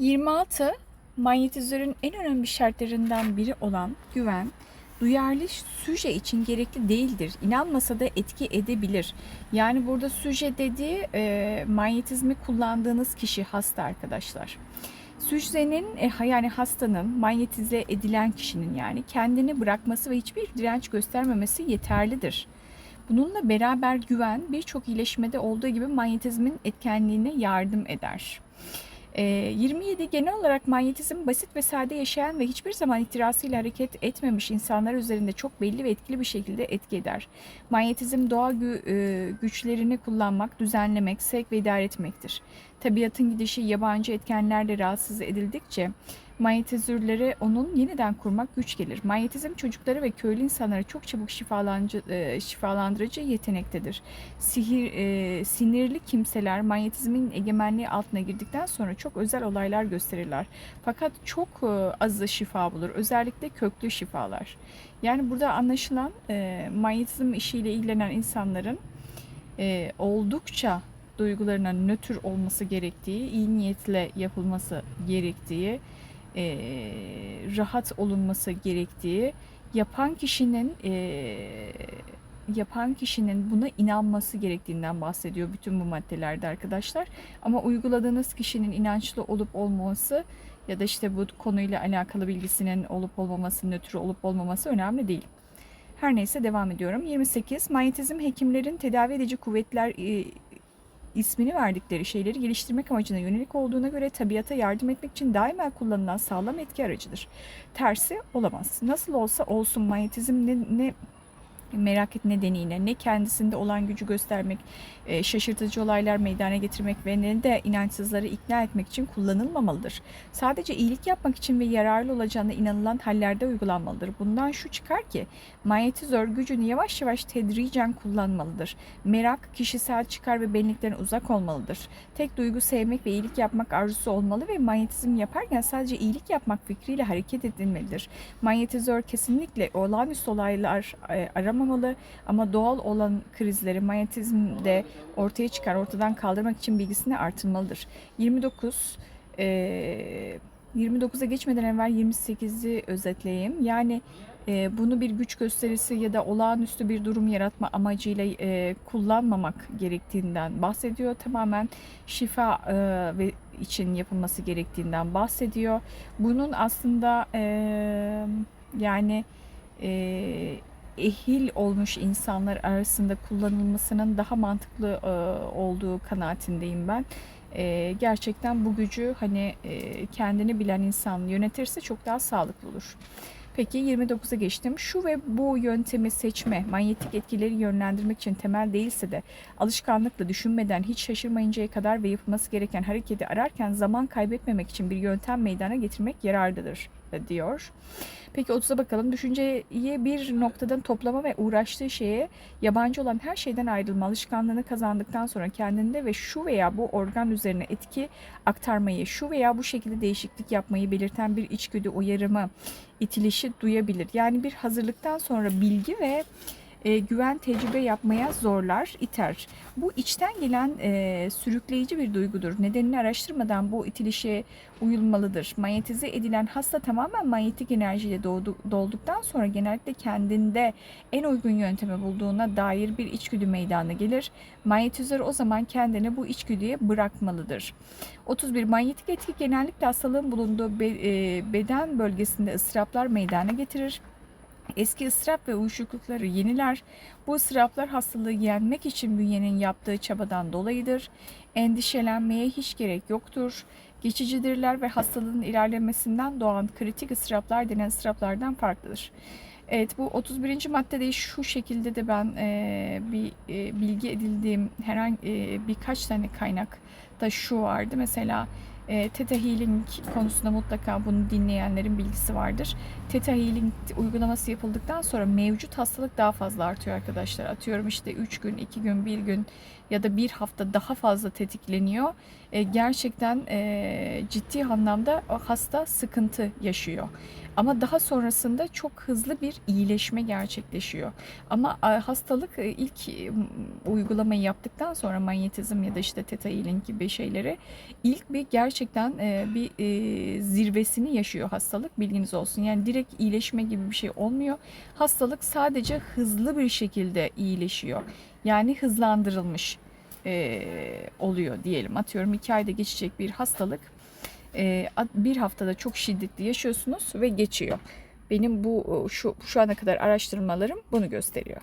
26. Manyetizörün en önemli şartlarından biri olan güven, duyarlı süje için gerekli değildir. İnanmasa da etki edebilir. Yani burada süje dediği e, manyetizmi kullandığınız kişi hasta arkadaşlar. Süjenin e, yani hastanın manyetize edilen kişinin yani kendini bırakması ve hiçbir direnç göstermemesi yeterlidir. Bununla beraber güven birçok iyileşmede olduğu gibi manyetizmin etkenliğine yardım eder. E, 27 genel olarak manyetizm basit ve sade yaşayan ve hiçbir zaman ihtirasıyla hareket etmemiş insanlar üzerinde çok belli ve etkili bir şekilde etki eder. Manyetizm doğa gü- e, güçlerini kullanmak, düzenlemek, sevk ve idare etmektir. Tabiatın gidişi yabancı etkenlerle rahatsız edildikçe manyetizörleri onun yeniden kurmak güç gelir. Manyetizm çocukları ve köylü insanlara çok çabuk şifalandırıcı, e, şifalandırıcı yetenektedir. Sihir, e, sinirli kimseler manyetizmin egemenliği altına girdikten sonra çok özel olaylar gösterirler. Fakat çok e, azı şifa bulur. Özellikle köklü şifalar. Yani burada anlaşılan e, manyetizm işiyle ilgilenen insanların e, oldukça duygularına nötr olması gerektiği, iyi niyetle yapılması gerektiği, e, rahat olunması gerektiği, yapan kişinin e, yapan kişinin buna inanması gerektiğinden bahsediyor bütün bu maddelerde arkadaşlar. Ama uyguladığınız kişinin inançlı olup olmaması ya da işte bu konuyla alakalı bilgisinin olup olmaması, nötr olup olmaması önemli değil. Her neyse devam ediyorum. 28. Manyetizm hekimlerin tedavi edici kuvvetler e, ismini verdikleri şeyleri geliştirmek amacına yönelik olduğuna göre tabiata yardım etmek için daima kullanılan sağlam etki aracıdır. Tersi olamaz. Nasıl olsa olsun manyetizm ne, ne merak nedeniyle ne kendisinde olan gücü göstermek, e, şaşırtıcı olaylar meydana getirmek ve ne de inançsızları ikna etmek için kullanılmamalıdır. Sadece iyilik yapmak için ve yararlı olacağına inanılan hallerde uygulanmalıdır. Bundan şu çıkar ki manyetizör gücünü yavaş yavaş tedricen kullanmalıdır. Merak kişisel çıkar ve benlikten uzak olmalıdır. Tek duygu sevmek ve iyilik yapmak arzusu olmalı ve manyetizm yaparken sadece iyilik yapmak fikriyle hareket edilmelidir. Manyetizör kesinlikle olağanüstü olaylar e, aramamalı ama doğal olan krizleri manyetizmde ortaya çıkar, ortadan kaldırmak için bilgisini artırmalıdır. 29 e, 29'a geçmeden evvel 28'i özetleyeyim. Yani e, bunu bir güç gösterisi ya da olağanüstü bir durum yaratma amacıyla e, kullanmamak gerektiğinden bahsediyor. Tamamen şifa e, ve için yapılması gerektiğinden bahsediyor. Bunun aslında e, yani e, ehil olmuş insanlar arasında kullanılmasının daha mantıklı e, olduğu kanaatindeyim ben. E, gerçekten bu gücü hani e, kendini bilen insan yönetirse çok daha sağlıklı olur. Peki 29'a geçtim. Şu ve bu yöntemi seçme, manyetik etkileri yönlendirmek için temel değilse de alışkanlıkla düşünmeden hiç şaşırmayıncaya kadar ve yapılması gereken hareketi ararken zaman kaybetmemek için bir yöntem meydana getirmek yararlıdır diyor. Peki 30'a bakalım. Düşünceyi bir noktadan toplama ve uğraştığı şeye yabancı olan her şeyden ayrılma alışkanlığını kazandıktan sonra kendinde ve şu veya bu organ üzerine etki aktarmayı, şu veya bu şekilde değişiklik yapmayı belirten bir içgüdü uyarımı, itilişi duyabilir. Yani bir hazırlıktan sonra bilgi ve e, güven tecrübe yapmaya zorlar, iter. Bu içten gelen e, sürükleyici bir duygudur. Nedenini araştırmadan bu itilişe uyulmalıdır. Manyetize edilen hasta tamamen manyetik enerjiyle doğdu, dolduktan sonra genellikle kendinde en uygun yöntemi bulduğuna dair bir içgüdü meydana gelir. Manyetizör o zaman kendini bu içgüdüye bırakmalıdır. 31. Manyetik etki genellikle hastalığın bulunduğu be, e, beden bölgesinde ıstıraplar meydana getirir. Eski ıstırap ve uyuşuklukları yeniler. Bu ıstıraplar hastalığı yenmek için bünyenin yaptığı çabadan dolayıdır. Endişelenmeye hiç gerek yoktur. Geçicidirler ve hastalığın ilerlemesinden doğan kritik ıstıraplar denen ıstıraplardan farklıdır. Evet bu 31. maddede şu şekilde de ben e, bir e, bilgi edildiğim herhangi e, birkaç tane kaynakta şu vardı. Mesela e, Theta Healing konusunda mutlaka bunu dinleyenlerin bilgisi vardır. Theta Healing uygulaması yapıldıktan sonra mevcut hastalık daha fazla artıyor arkadaşlar. Atıyorum işte 3 gün, 2 gün, 1 gün ya da bir hafta daha fazla tetikleniyor. E, gerçekten e, ciddi anlamda hasta sıkıntı yaşıyor. Ama daha sonrasında çok hızlı bir iyileşme gerçekleşiyor. Ama e, hastalık e, ilk e, uygulamayı yaptıktan sonra manyetizm ya da işte Theta Healing gibi şeyleri ilk bir gerçek gerçekten e, bir e, zirvesini yaşıyor hastalık bilginiz olsun. Yani direkt iyileşme gibi bir şey olmuyor. Hastalık sadece hızlı bir şekilde iyileşiyor. Yani hızlandırılmış e, oluyor diyelim. Atıyorum iki ayda geçecek bir hastalık e, bir haftada çok şiddetli yaşıyorsunuz ve geçiyor. Benim bu şu şu ana kadar araştırmalarım bunu gösteriyor.